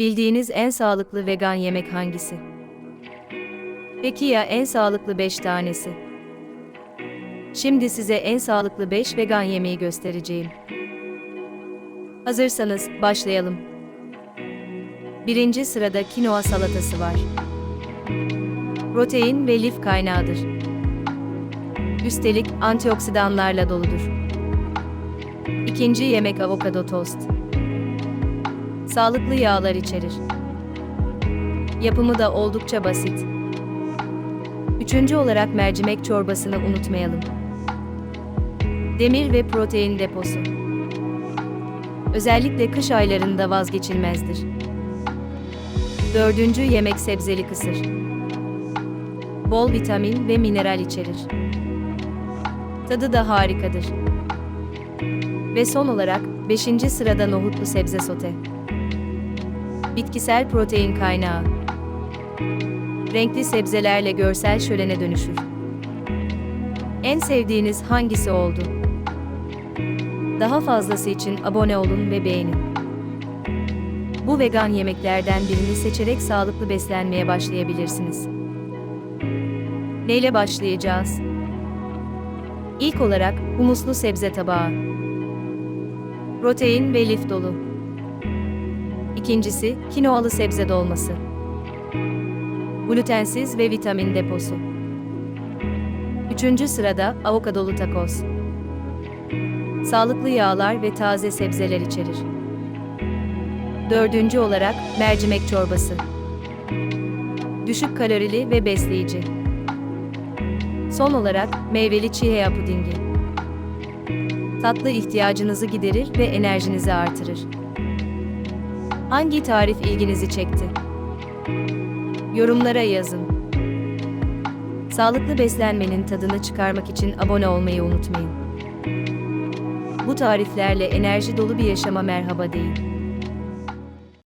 Bildiğiniz en sağlıklı vegan yemek hangisi? Peki ya en sağlıklı 5 tanesi? Şimdi size en sağlıklı 5 vegan yemeği göstereceğim. Hazırsanız başlayalım. Birinci sırada kinoa salatası var. Protein ve lif kaynağıdır. Üstelik antioksidanlarla doludur. İkinci yemek avokado tost. Sağlıklı yağlar içerir. Yapımı da oldukça basit. Üçüncü olarak mercimek çorbasını unutmayalım. Demir ve protein deposu. Özellikle kış aylarında vazgeçilmezdir. Dördüncü yemek sebzeli kısır. Bol vitamin ve mineral içerir. Tadı da harikadır. Ve son olarak 5. sırada nohutlu sebze sote. Bitkisel protein kaynağı. Renkli sebzelerle görsel şölene dönüşür. En sevdiğiniz hangisi oldu? Daha fazlası için abone olun ve beğenin. Bu vegan yemeklerden birini seçerek sağlıklı beslenmeye başlayabilirsiniz. Neyle başlayacağız? İlk olarak humuslu sebze tabağı. Protein ve lif dolu. İkincisi kinoalı sebze dolması. Glutensiz ve vitamin deposu. Üçüncü sırada avokadolu takoz. Sağlıklı yağlar ve taze sebzeler içerir. Dördüncü olarak mercimek çorbası. Düşük kalorili ve besleyici. Son olarak meyveli chia pudingi. Tatlı ihtiyacınızı giderir ve enerjinizi artırır. Hangi tarif ilginizi çekti? Yorumlara yazın. Sağlıklı beslenmenin tadını çıkarmak için abone olmayı unutmayın. Bu tariflerle enerji dolu bir yaşama merhaba deyin.